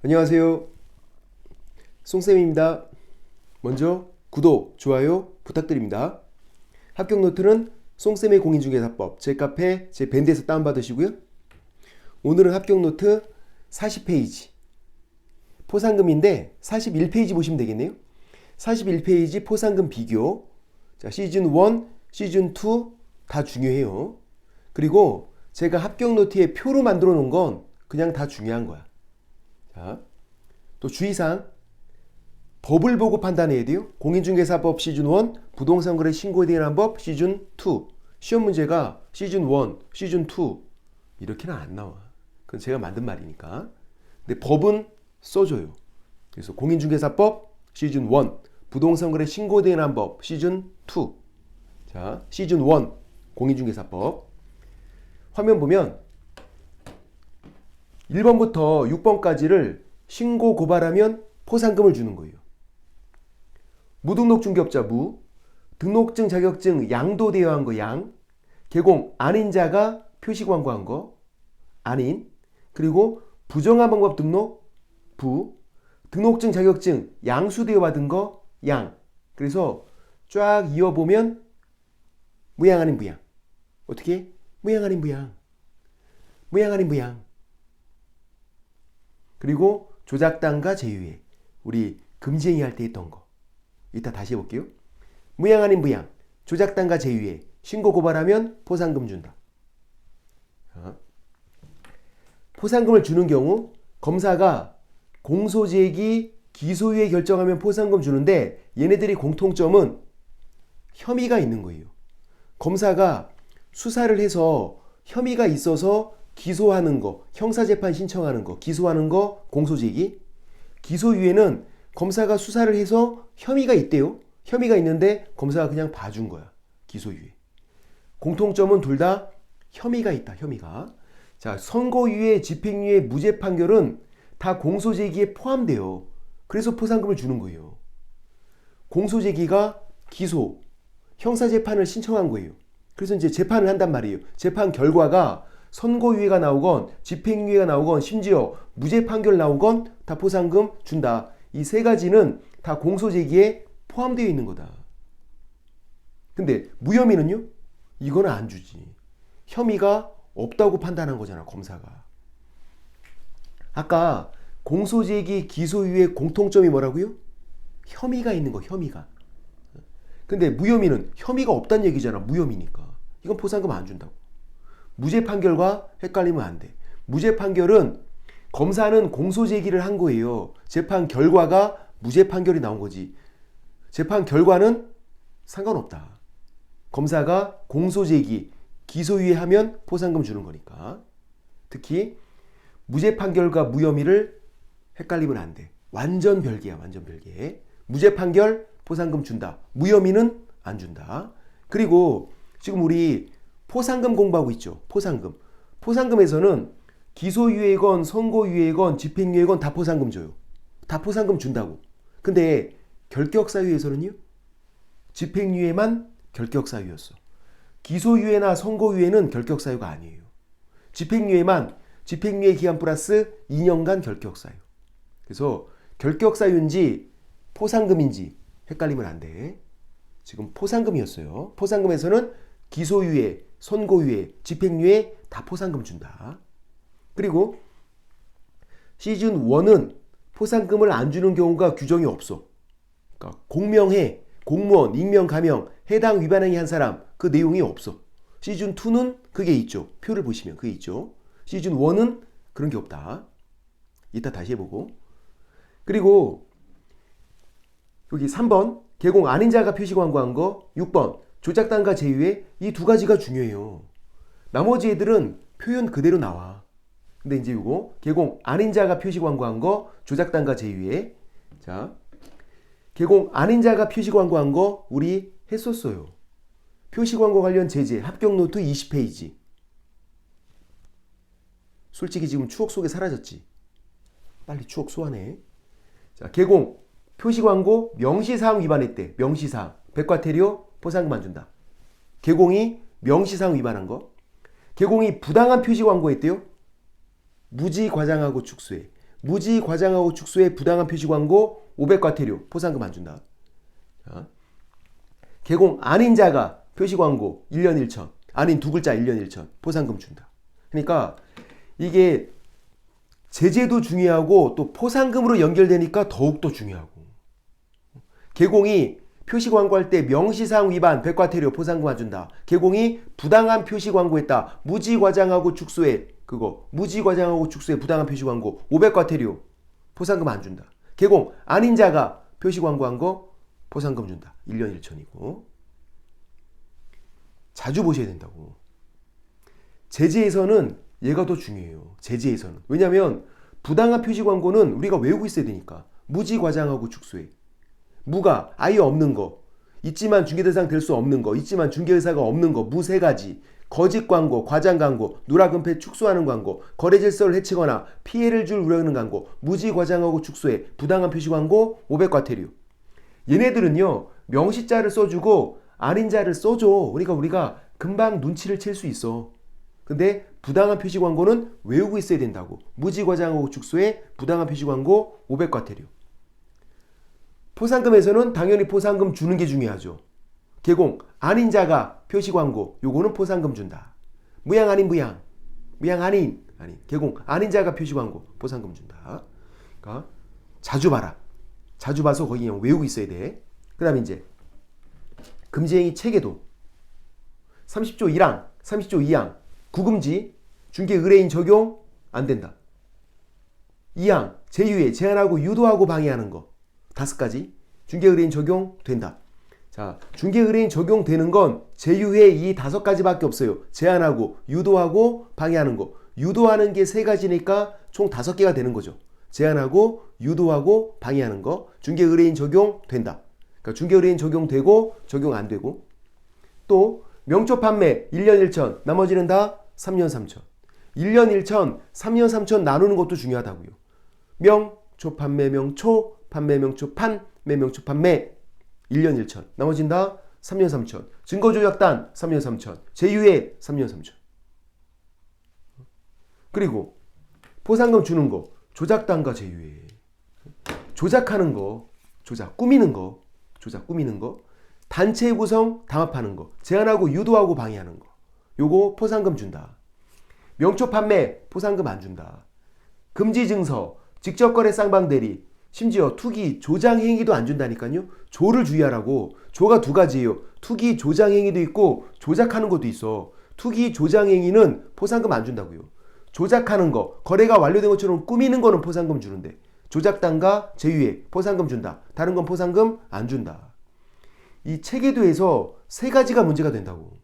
안녕하세요. 송쌤입니다. 먼저 구독, 좋아요 부탁드립니다. 합격 노트는 송쌤의 공인중개사법 제 카페 제 밴드에서 다운받으시고요. 오늘은 합격 노트 40페이지 포상금인데 41페이지 보시면 되겠네요. 41페이지 포상금 비교 자 시즌 1, 시즌 2 다 중요해요. 그리고 제가 합격 노트에 표로 만들어 놓은 건 그냥 다 중요한 거야. 자, 또 주의사항 법을 보고 판단해야 돼요. 공인중개사법 시즌 1, 부동산 거래 신고에 대한 법 시즌 2. 시험 문제가 시즌 1, 시즌 2 이렇게는 안 나와. 그건 제가 만든 말이니까. 근데 법은 써줘요. 그래서 공인중개사법 시즌 1, 부동산 거래 신고에 대한 법 시즌 2. 자, 시즌 1 공인중개사법. 화면 보면 1번부터 6번까지를 신고 고발하면 포상금을 주는 거예요. 무등록 중개업자 무, 등록증 자격증 양도 대여한 거 양, 개공 아닌 자가 표시 광고한 거 아닌, 그리고 부정한 방법 등록 부, 등록증 자격증 양수 대여 받은 거 양. 그래서 쫙 이어보면 무양 아닌 무양. 어떻게? 무양 아닌 무양. 무양 아닌 무양. 그리고 조작단과 제휴에 우리 금지행위 할 때 했던 거. 이따 다시 해볼게요. 무양 아닌 무양, 조작단과 제휴에 신고 고발하면 포상금 준다. 자, 포상금을 주는 경우 검사가 공소제기 기소유예 결정하면 포상금 주는데 얘네들이 공통점은 혐의가 있는 거예요. 검사가 수사를 해서 혐의가 있어서 기소하는 거, 형사재판 신청하는 거, 기소하는 거, 공소제기. 기소유예는 검사가 수사를 해서 혐의가 있대요. 혐의가 있는데 검사가 그냥 봐준 거야. 기소유예. 공통점은 둘 다 혐의가 있다. 혐의가. 자, 선고유예, 집행유예, 무죄 판결은 다 공소제기에 포함돼요. 그래서 포상금을 주는 거예요. 공소제기가 기소, 형사재판을 신청한 거예요. 그래서 이제 재판을 한단 말이에요. 재판 결과가 선고유예가 나오건 집행유예가 나오건 심지어 무죄 판결 나오건 다 포상금 준다. 이 세 가지는 다 공소제기에 포함되어 있는 거다. 근데 무혐의는요? 이거는 안 주지. 혐의가 없다고 판단한 거잖아, 검사가. 아까 공소제기 기소유예 공통점이 뭐라고요? 혐의가 있는 거, 혐의가. 근데 무혐의는 혐의가 없다는 얘기잖아, 무혐의니까. 이건 포상금 안 준다고. 무죄 판결과 헷갈리면 안 돼. 무죄 판결은 검사는 공소 제기를 한 거예요. 재판 결과가 무죄 판결이 나온 거지. 재판 결과는 상관없다. 검사가 공소 제기, 기소유예하면 포상금 주는 거니까. 특히 무죄 판결과 무혐의를 헷갈리면 안 돼. 완전 별개야, 완전 별개. 무죄 판결 포상금 준다. 무혐의는 안 준다. 그리고 지금 우리 포상금 공부하고 있죠. 포상금. 포상금에서는 기소유예건 선고유예건 집행유예건 다 포상금 줘요. 다 포상금 준다고. 근데 결격사유에서는요. 집행유예만 결격사유였어. 기소유예나 선고유예는 결격사유가 아니에요. 집행유예만 집행유예 기한 플러스 2년간 결격사유. 그래서 결격사유인지 포상금인지 헷갈리면 안 돼. 지금 포상금이었어요. 포상금에서는 기소유예, 선고유예, 집행유예 다 포상금 준다. 그리고 시즌 1은 포상금을 안 주는 경우가 규정이 없어. 그러니까 공명해, 공무원, 익명, 가명, 해당 위반 행위 한 사람 그 내용이 없어. 시즌 2는 그게 있죠. 표를 보시면 그게 있죠. 시즌 1은 그런 게 없다. 이따 다시 해보고. 그리고 여기 3번 개공 아닌 자가 표시 광고한 거 6번 조작단과 제휴에 이두 가지가 중요해요. 나머지 애들은 표현 그대로 나와. 근데 이제 이거 개공 아닌 자가 표시 광고한 거 조작단과 제휴에 자 개공 아닌 자가 표시 광고한 거 우리 했었어요. 표시 광고 관련 제재 합격 노트 20페이지. 솔직히 지금 추억 속에 사라졌지. 빨리 추억 소환해. 자, 개공 표시 광고 명시사항 위반했대. 명시사항. 백과태료 포상금 안 준다. 개공이 명시사항 위반한 거. 개공이 부당한 표시 광고했대요. 무지 과장하고 축소해. 무지 과장하고 축소에 부당한 표시 광고 500과태료 포상금 안 준다. 자. 개공 아닌 자가 표시 광고 1년 1천 아닌 두 글자 1년 1천 포상금 준다. 그러니까 이게 제재도 중요하고 또 포상금으로 연결되니까 더욱더 중요하고 개공이 표시 광고할 때 명시사항 위반 백과태료 포상금 안 준다. 개공이 부당한 표시 광고했다. 무지 과장하고 축소에 그거 무지 과장하고 축소에 부당한 표시 광고 500과태료 포상금 안 준다. 개공 아닌 자가 표시 광고한 거 포상금 준다. 1년 1천이고 자주 보셔야 된다고. 제재에서는 얘가 더 중요해요. 제재에서는. 왜냐하면 부당한 표시 광고는 우리가 외우고 있어야 되니까. 무지 과장하고 축소해. 무가 아예 없는 거. 있지만 중개 대상 될 수 없는 거. 있지만 중개 의사가 없는 거. 무 세 가지. 거짓 광고, 과장 광고, 누락은폐 축소하는 광고, 거래 질서를 해치거나 피해를 줄 우려하는 광고, 무지 과장하고 축소해 부당한 표시 광고 500과태료. 얘네들은요 명시자를 써주고 아닌 자를 써줘. 그러니까 우리가 금방 눈치를 챌 수 있어. 근데 부당한 표시 광고는 외우고 있어야 된다고. 무지 과장하고 축소에 부당한 표시 광고 500과태료. 포상금에서는 당연히 포상금 주는 게 중요하죠. 개공 아닌 자가 표시 광고 요거는 포상금 준다. 무양 아닌 무양. 무양 아닌 아닌 개공 아닌 자가 표시 광고 포상금 준다. 그러니까 자주 봐라. 자주 봐서 거기 그냥 외우고 있어야 돼. 그다음에 이제 금지행위 체계도 30조 1항, 30조 2항 구금지 중개 의뢰인 적용 안 된다. 2항 제휴에 제한하고 유도하고 방해하는 거 다섯 가지 중개 의뢰인 적용 된다. 자, 중개 의뢰인 적용되는 건 제휴에 이 다섯 가지밖에 없어요. 제한하고 유도하고 방해하는 거. 유도하는 게 세 가지니까 총 다섯 개가 되는 거죠. 제한하고 유도하고 방해하는 거 중개 의뢰인 적용된다. 그러니까 중개 의뢰인 적용되고 적용 안 되고 또 명초 판매 1년 1천 나머지는 다 3년 3천 1년 1천 3년 3천 나누는 것도 중요하다고요. 명초 판매 명초 판매 명초 판매 명초 판매. 1년 1천. 나머지는 다 3년 3천. 증거조작단 3년 3천. 제휴에 3년 3천. 그리고 포상금 주는 거 조작단과 제휴에. 조작하는 거 조작 꾸미는 거 조작 꾸미는 거. 단체 구성 담합하는 거. 제한하고 유도하고 방해하는 거. 요거 포상금 준다. 명초 판매 포상금 안 준다. 금지 증서 직접 거래 쌍방 대리 심지어 투기 조장 행위도 안 준다니까요. 조를 주의하라고. 조가 두 가지예요. 투기 조장 행위도 있고 조작하는 것도 있어. 투기 조장 행위는 포상금 안 준다고요. 조작하는 거 거래가 완료된 것처럼 꾸미는 거는 포상금 주는데 조작단과 제휴에 포상금 준다. 다른 건 포상금 안 준다. 이 체계도에서 세 가지가 문제가 된다고.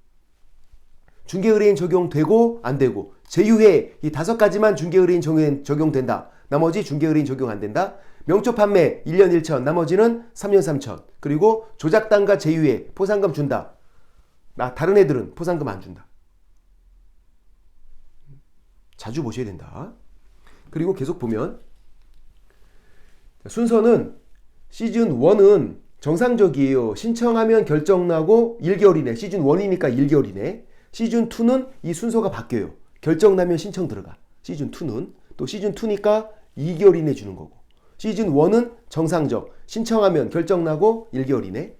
중개 의뢰인 적용되고 안 되고 제휴회 이 다섯 가지만 중개 의뢰인 적용된다. 나머지 중개 의뢰인 적용 안 된다. 명초 판매 1년 1천 나머지는 3년 3천. 그리고 조작단과 제휴회 포상금 준다. 나 다른 애들은 포상금 안 준다. 자주 보셔야 된다. 그리고 계속 보면 순서는 시즌 1은 정상적이에요. 신청하면 결정 나고 1개월 이내. 시즌 1이니까 1개월 이내. 시즌 2는 이 순서가 바뀌어요. 결정 나면 신청 들어가. 시즌 2는 또 시즌 2니까 2개월 이내 주는 거고. 시즌 1은 정상적. 신청하면 결정 나고 1개월 이내.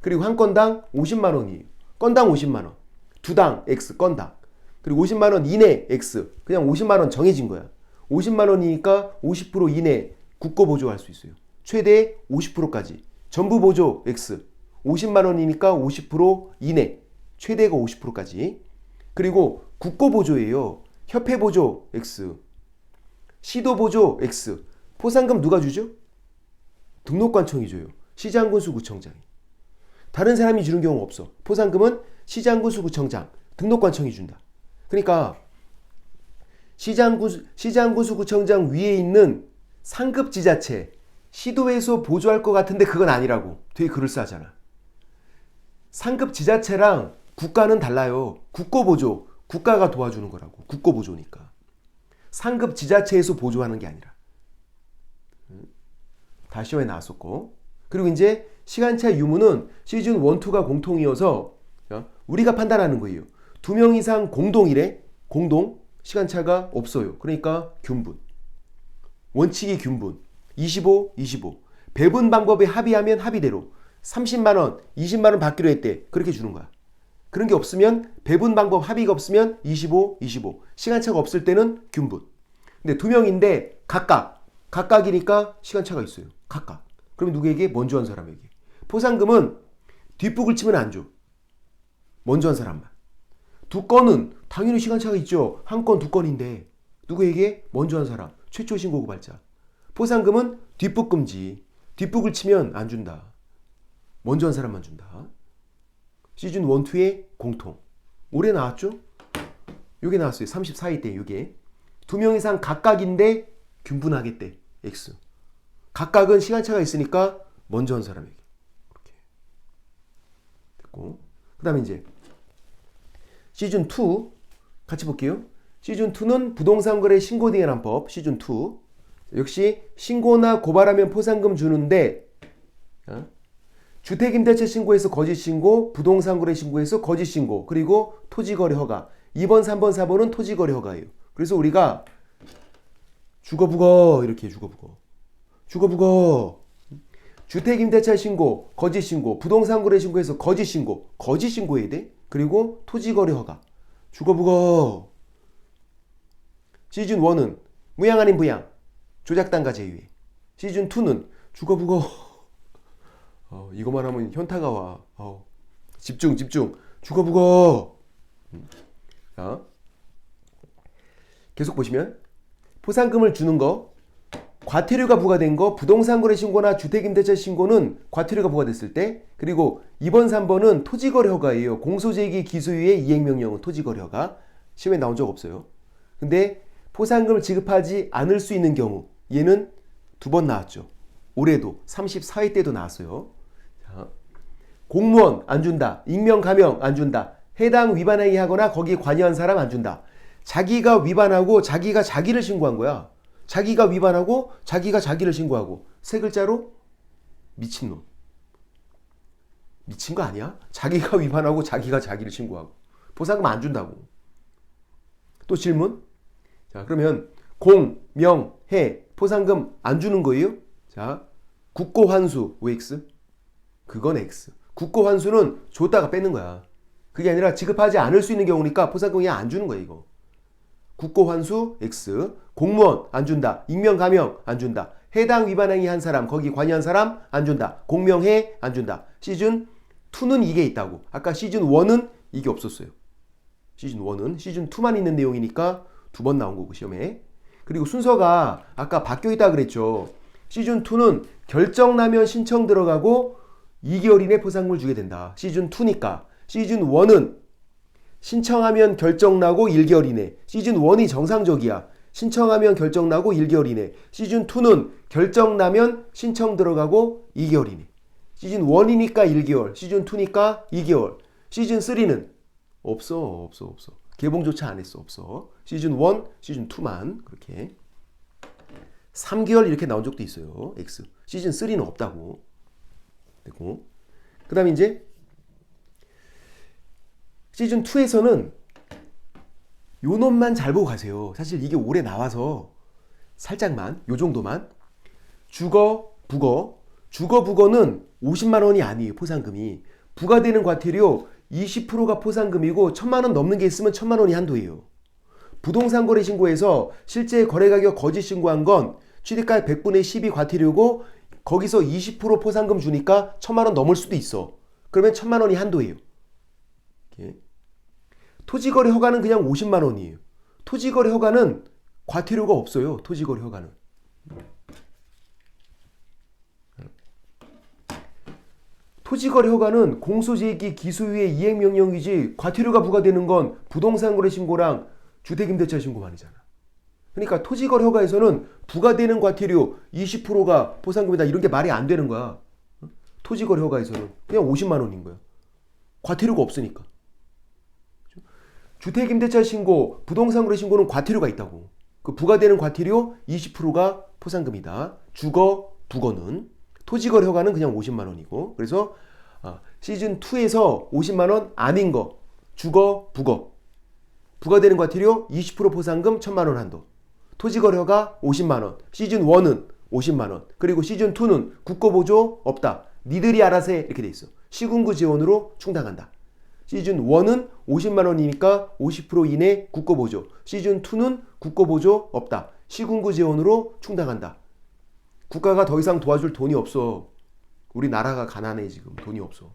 그리고 한 건당 50만 원이에요. 건당 50만 원. 두 당 X 건당. 그리고 50만 원 이내 X. 그냥 50만 원 정해진 거야. 50만 원이니까 50% 이내 국고 보조할 수 있어요. 최대 50%까지. 전부 보조 X 50만 원이니까 50% 이내 최대가 50%까지 그리고 국고 보조예요. 협회 보조 X 시도 보조 X 포상금 누가 주죠? 등록관청이 줘요. 시장군수구청장이. 다른 사람이 주는 경우 없어. 포상금은 시장군수구청장, 등록관청이 준다. 그러니까 시장군 시장군수구청장 위에 있는 상급 지자체 시도에서 보조할 것 같은데 그건 아니라고 되게 그럴싸하잖아. 상급 지자체랑 국가는 달라요. 국고보조. 국가가 도와주는 거라고. 국고보조니까. 상급 지자체에서 보조하는 게 아니라. 다 시험에 나왔었고. 그리고 이제 시간차 유무는 시즌 1, 2가 공통이어서 어, 우리가 판단하는 거예요. 두 명 이상 공동이래. 공동. 시간차가 없어요. 그러니까 균분. 원칙이 균분. 25, 25. 배분 방법에 합의하면 합의대로 30만 원, 20만 원 받기로 했대. 그렇게 주는 거야. 그런 게 없으면 배분 방법 합의가 없으면 25, 25. 시간차가 없을 때는 균분. 근데 두 명인데 각각 각각이니까 시간차가 있어요. 각각. 그럼 누구에게 먼저 한 사람에게. 포상금은 뒷북을 치면 안 줘. 먼저 한 사람만. 두 건은 당연히 시간차가 있죠. 한 건 두 건인데 누구에게 먼저 한 사람. 최초 신고 고발자. 포상금은 뒷북 금지. 뒷북을 치면 안 준다. 먼저 한 사람만 준다. 시즌 1, 2의 공통. 올해 나왔죠? 요게 나왔어요. 34위 때 요게. 두 명 이상 각각인데 균분하겠대. X. 각각은 시간차가 있으니까 먼저 한 사람에게. 이렇게. 됐고. 그다음에 이제 시즌 2 같이 볼게요. 시즌 2는 부동산 거래 신고 등에 관한 법 시즌 2. 역시 신고나 고발하면 포상금 주는데 어? 주택임대차 신고에서 거짓 신고, 부동산 거래 신고에서 거짓 신고, 그리고 토지 거래 허가. 2번, 3번, 4번은 토지 거래 허가예요. 그래서 우리가 죽어북어 이렇게 해, 죽어북어. 죽어북어. 주택임대차 신고, 거짓 신고, 부동산 거래 신고에서 거짓 신고, 거짓 신고해야 돼. 그리고 토지거래 허가. 죽어북어. 시즌 1은 무양 아닌 부양, 조작단가 제외. 시즌 2는 죽어북어. 어, 이것만 하면 현타가 와. 어, 집중, 집중. 죽어북어. 음. 자, 계속 보시면 포상금을 주는 거, 과태료가 부과된 거, 부동산 거래 신고나 주택임대차 신고는 과태료가 부과됐을 때, 그리고 2번, 3번은 토지거래 허가예요. 공소제기 기소유예 이행명령은 토지거래 허가. 시험에 나온 적 없어요. 근데 포상금을 지급하지 않을 수 있는 경우, 얘는 두 번 나왔죠. 올해도 34회 때도 나왔어요. 자, 공무원 안 준다. 익명 가명 안 준다. 해당 위반 행위하거나 거기에 관여한 사람 안 준다. 자기가 위반하고 자기가 자기를 신고한 거야. 자기가 위반하고 자기가 자기를 신고하고 세 글자로 미친놈. 미친 거 아니야? 자기가 위반하고 자기가 자기를 신고하고 보상금 안 준다고. 또 질문? 자, 그러면 공, 명, 해, 포상금 안 주는 거예요? 자, 국고 환수 OX. 그건 X. 국고 환수는 줬다가 뺏는 거야. 그게 아니라 지급하지 않을 수 있는 경우니까 포상금 그냥 안 주는 거야, 이거. 국고 환수 X. 공무원 안 준다. 익명 가명 안 준다. 해당 위반 행위 한 사람, 거기 관여한 사람 안 준다. 공명해 안 준다. 시즌 2는 이게 있다고. 아까 시즌 1은 이게 없었어요. 시즌 1은 시즌 2만 있는 내용이니까 두 번 나온 거고 시험에. 그리고 순서가 아까 바뀌어 있다 그랬죠. 시즌 2는 결정 나면 신청 들어가고 2개월 이내 포상금을 주게 된다. 시즌 2니까. 시즌 1은 신청하면 결정 나고 1개월 이내. 시즌 1이 정상적이야. 신청하면 결정 나고 1개월 이내. 시즌 2는 결정 나면 신청 들어가고 2개월 이내. 시즌 1이니까 1개월, 시즌 2니까 2개월. 시즌 3는 없어, 없어, 없어. 개봉조차 안 했어, 없어. 시즌 1, 시즌 2만 그렇게. 3개월 이렇게 나온 적도 있어요. X. 시즌 3는 없다고. 되고. 그다음에 이제 시즌 2에서는 요 놈만 잘 보고 가세요. 사실 이게 올해 나와서 살짝만 요 정도만 주거 부거 주거 부거는 50만 원이 아니에요. 포상금이 부과되는 과태료 20%가 포상금이고 1000만 원 넘는 게 있으면 1000만 원이 한도예요. 부동산 거래 신고에서 실제 거래 가격 거짓 신고한 건 취득가 100분의 10이 과태료고 거기서 20% 포상금 주니까 1000만 원 넘을 수도 있어. 그러면 1000만 원이 한도예요. 이렇게. 토지거래 허가는 그냥 50만 원이에요. 토지거래 허가는 과태료가 없어요. 토지거래 허가는. 토지거래 허가는 공소제기 기소유예 이행명령이지 과태료가 부과되는 건 부동산 거래 신고랑 주택임대차 신고만 이잖아. 그러니까 토지거래 허가에서는 부과되는 과태료 20%가 포상금이다 이런 게 말이 안 되는 거야. 토지거래 허가에서는 그냥 50만 원인 거야. 과태료가 없으니까. 주택임대차 신고, 부동산 거래 신고는 과태료가 있다고. 그 부과되는 과태료 20%가 포상금이다. 주거, 부거는 토지거래 허가는 그냥 50만 원이고. 그래서 아, 시즌 2에서 50만 원 아닌 거 주거, 부거 부과되는 과태료 20% 포상금 1000만 원 한도. 토지거래가 50만 원. 시즌 1은 50만 원. 그리고 시즌 2는 국고 보조 없다. 니들이 알아서 해. 이렇게 돼 있어. 시군구 지원으로 충당한다. 시즌 1은 50만 원이니까 50% 이내 국고보조. 시즌 2는 국고보조 없다. 시군구 지원으로 충당한다. 국가가 더 이상 도와줄 돈이 없어. 우리 나라가 가난해 지금 돈이 없어.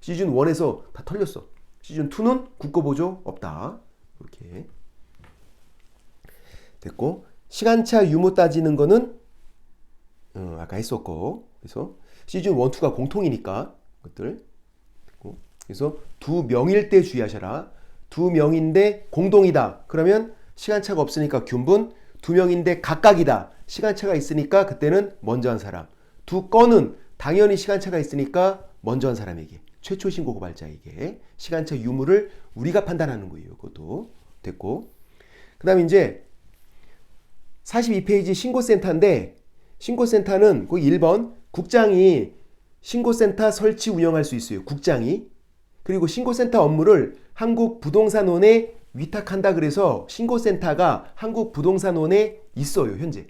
시즌 1에서 다 털렸어. 시즌 2는 국고보조 없다. 이렇게 됐고 시간차 유무 따지는 거는 어, 아까 했었고 그래서 시즌 1, 2가 공통이니까 것들 그래서 두 명일 때 주의하셔라. 두 명인데 공동이다. 그러면 시간차가 없으니까 균분. 두 명인데 각각이다. 시간차가 있으니까 그때는 먼저 한 사람. 두 건은 당연히 시간차가 있으니까 먼저 한 사람에게 최초 신고 고발자에게 시간차 유무를 우리가 판단하는 거예요. 그것도 됐고 그 다음에 이제 42페이지 신고센터인데 신고센터는 거기 1번 국장이 신고센터 설치 운영할 수 있어요. 국장이 그리고 신고센터 업무를 한국부동산원에 위탁한다 그래서 신고센터가 한국부동산원에 있어요. 현재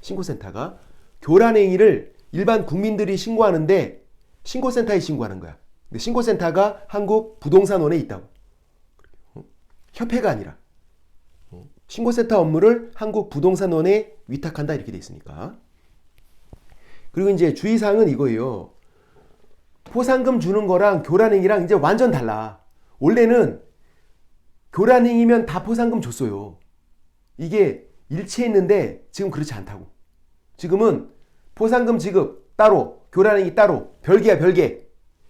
신고센터가 교란행위를 일반 국민들이 신고하는데 신고센터에 신고하는 거야. 근데 신고센터가 한국부동산원에 있다고. 어? 협회가 아니라 어? 신고센터 업무를 한국부동산원에 위탁한다 이렇게 돼 있으니까. 그리고 이제 주의사항은 이거예요. 포상금 주는 거랑 교란행위랑 이제 완전 달라. 원래는 교란행위면 다 포상금 줬어요. 이게 일치했는데 지금 그렇지 않다고. 지금은 포상금 지급 따로, 교란행위 따로, 별개야 별개.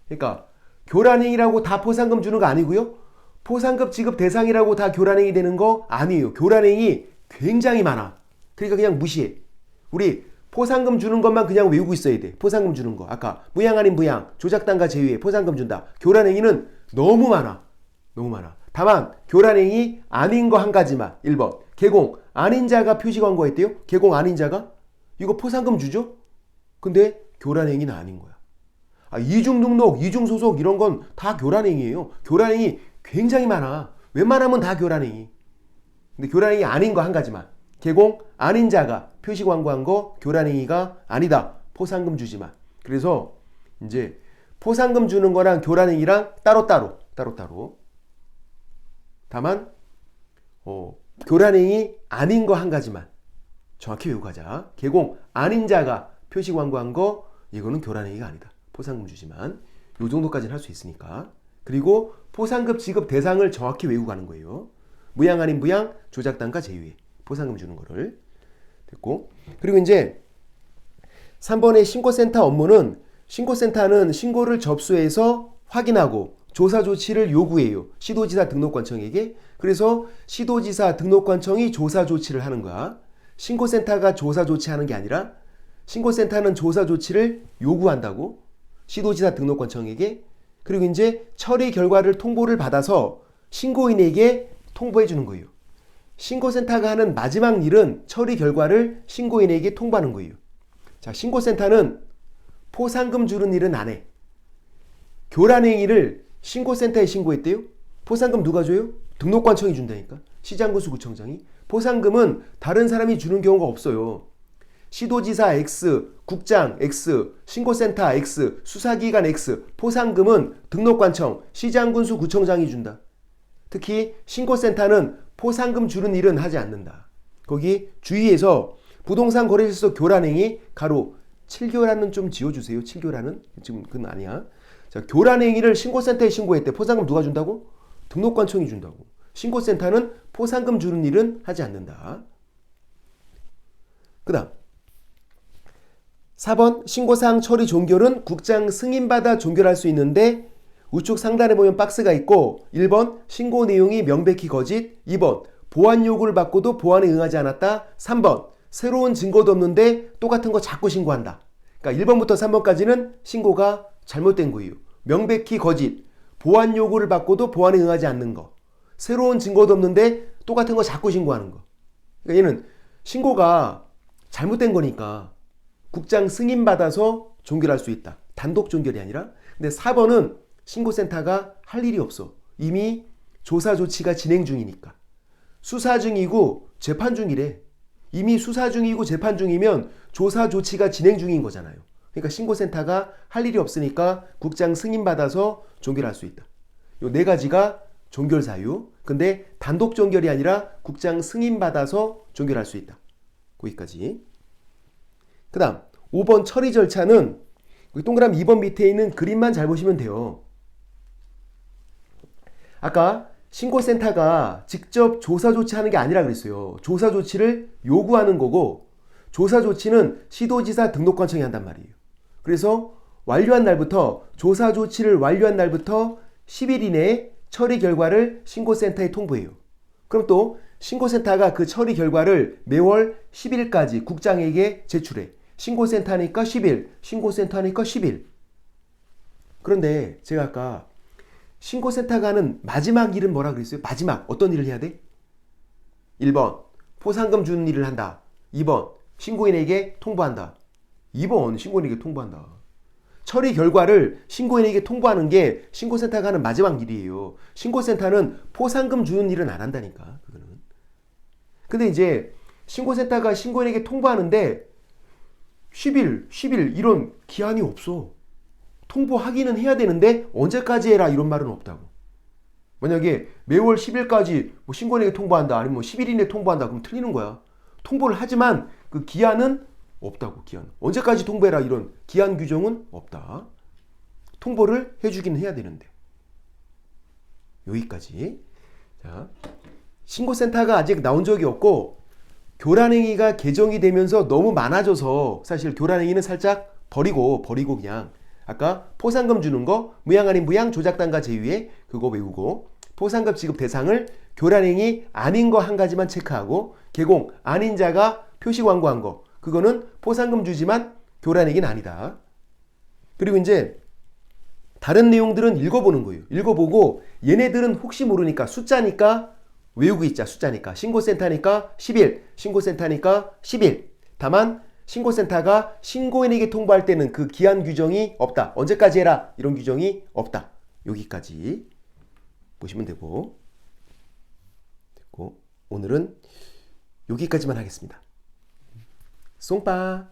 그러니까 교란행위라고 다 포상금 주는 거 아니고요. 포상금 지급 대상이라고 다 교란행위 되는 거 아니에요. 교란행위 굉장히 많아. 그러니까 그냥 무시해. 우리 포상금 주는 것만 그냥 외우고 있어야 돼. 포상금 주는 거. 아까 무양 아닌 무양, 조작단가 제외에 포상금 준다. 교란행위는 너무 많아. 너무 많아. 다만 교란행위 아닌 거 한 가지만 1번 개공 아닌 자가 표시 광고했대요. 개공 아닌 자가 이거 포상금 주죠? 근데 교란행위는 아닌 거야. 아, 이중 등록, 이중 소속 이런 건 다 교란행위예요. 교란행위 굉장히 많아. 웬만하면 다 교란행위. 근데 교란행위 아닌 거 한 가지만. 개공 아닌 자가 표시 광고한 거 교란행위가 아니다. 포상금 주지만. 그래서 이제 포상금 주는 거랑 교란행위랑 따로따로 따로따로. 다만 어, 교란행위 아닌 거 한 가지만 정확히 외우고 가자. 개공 아닌 자가 표시 광고한 거 이거는 교란행위가 아니다. 포상금 주지만 요 정도까지는 할 수 있으니까. 그리고 포상금 지급 대상을 정확히 외우고 가는 거예요. 무양 아닌 무양 조작단가 제외 포상금 주는 거를 됐고 그리고 이제 3번의 신고센터 업무는 신고센터는 신고를 접수해서 확인하고 조사 조치를 요구해요. 시도지사 등록관청에게. 그래서 시도지사 등록관청이 조사 조치를 하는 거야. 신고센터가 조사 조치하는 게 아니라 신고센터는 조사 조치를 요구한다고 시도지사 등록관청에게 그리고 이제 처리 결과를 통보를 받아서 신고인에게 통보해 주는 거예요. 신고센터가 하는 마지막 일은 처리 결과를 신고인에게 통보하는 거예요. 자, 신고센터는 포상금 주는 일은 안 해. 교란행위를 신고센터에 신고했대요. 포상금 누가 줘요? 등록관청이 준다니까. 시장군수 구청장이. 포상금은 다른 사람이 주는 경우가 없어요. 시도지사 X, 국장 X, 신고센터 X, 수사기관 X, 포상금은 등록관청, 시장군수 구청장이 준다. 특히 신고센터는 포상금 주는 일은 하지 않는다. 거기 주의해서 부동산 거래실소 교란행위 가로 7교란은 좀 지워주세요. 7교란은 지금 그건 아니야. 자, 교란행위를 신고센터에 신고했대. 포상금 누가 준다고? 등록관청이 준다고. 신고센터는 포상금 주는 일은 하지 않는다. 그 다음 4번 신고사항 처리 종결은 국장 승인받아 종결할 수 있는데 우측 상단에 보면 박스가 있고 1번 신고 내용이 명백히 거짓 2번 보안 요구를 받고도 보안에 응하지 않았다 3번 새로운 증거도 없는데 똑같은 거 자꾸 신고한다 그러니까 1번부터 3번까지는 신고가 잘못된 거예요 명백히 거짓 보안 요구를 받고도 보안에 응하지 않는 거 새로운 증거도 없는데 똑같은 거 자꾸 신고하는 거 그러니까 얘는 신고가 잘못된 거니까 국장 승인 받아서 종결할 수 있다. 단독 종결이 아니라. 근데 4번은 신고센터가 할 일이 없어. 이미 조사 조치가 진행 중이니까. 수사 중이고 재판 중이래. 이미 수사 중이고 재판 중이면 조사 조치가 진행 중인 거잖아요. 그러니까 신고센터가 할 일이 없으니까 국장 승인 받아서 종결할 수 있다. 요 네 가지가 종결 사유. 근데 단독 종결이 아니라 국장 승인 받아서 종결할 수 있다. 거기까지. 그 다음 5번 처리 절차는 동그라미 2번 밑에 있는 그림만 잘 보시면 돼요. 아까 신고센터가 직접 조사 조치하는 게 아니라 그랬어요. 조사 조치를 요구하는 거고 조사 조치는 시도지사 등록관청이 한단 말이에요. 그래서 완료한 날부터 조사 조치를 완료한 날부터 10일 이내에 처리 결과를 신고센터에 통보해요. 그럼 또 신고센터가 그 처리 결과를 매월 10일까지 국장에게 제출해. 신고센터니까 10일, 신고센터니까 10일. 그런데 제가 아까 신고센터가 하는 마지막 일은 뭐라 그랬어요? 마지막 어떤 일을 해야 돼? 1번 포상금 주는 일을 한다. 2번 신고인에게 통보한다. 2번 신고인에게 통보한다. 처리 결과를 신고인에게 통보하는 게 신고센터가 하는 마지막 일이에요. 신고센터는 포상금 주는 일은 안 한다니까. 그거는. 근데 이제 신고센터가 신고인에게 통보하는데 10일, 10일 이런 기한이 없어. 통보하기는 해야 되는데 언제까지 해라 이런 말은 없다고. 만약에 매월 10일까지 뭐 신고인에게 통보한다 아니면 뭐 10일 이내 통보한다 그럼 틀리는 거야. 통보를 하지만 그 기한은 없다고 기한. 언제까지 통보해라 이런 기한 규정은 없다. 통보를 해주긴 해야 되는데. 여기까지. 자, 신고센터가 아직 나온 적이 없고 교란행위가 개정이 되면서 너무 많아져서 사실 교란행위는 살짝 버리고 버리고 그냥 아까 포상금 주는 거 무양 아닌 무양 조작단과 제휴에 그거 외우고 포상금 지급 대상을 교란행위 아닌 거 한 가지만 체크하고 개공 아닌 자가 표시 광고한 거 그거는 포상금 주지만 교란행위는 아니다. 그리고 이제 다른 내용들은 읽어보는 거예요. 읽어보고 얘네들은 혹시 모르니까 숫자니까 외우고 있자 숫자니까 신고센터니까 10일 신고센터니까 10일 다만 신고센터가 신고인에게 통보할 때는 그 기한 규정이 없다. 언제까지 해라. 이런 규정이 없다. 여기까지 보시면 되고. 됐고. 오늘은 여기까지만 하겠습니다. 송빠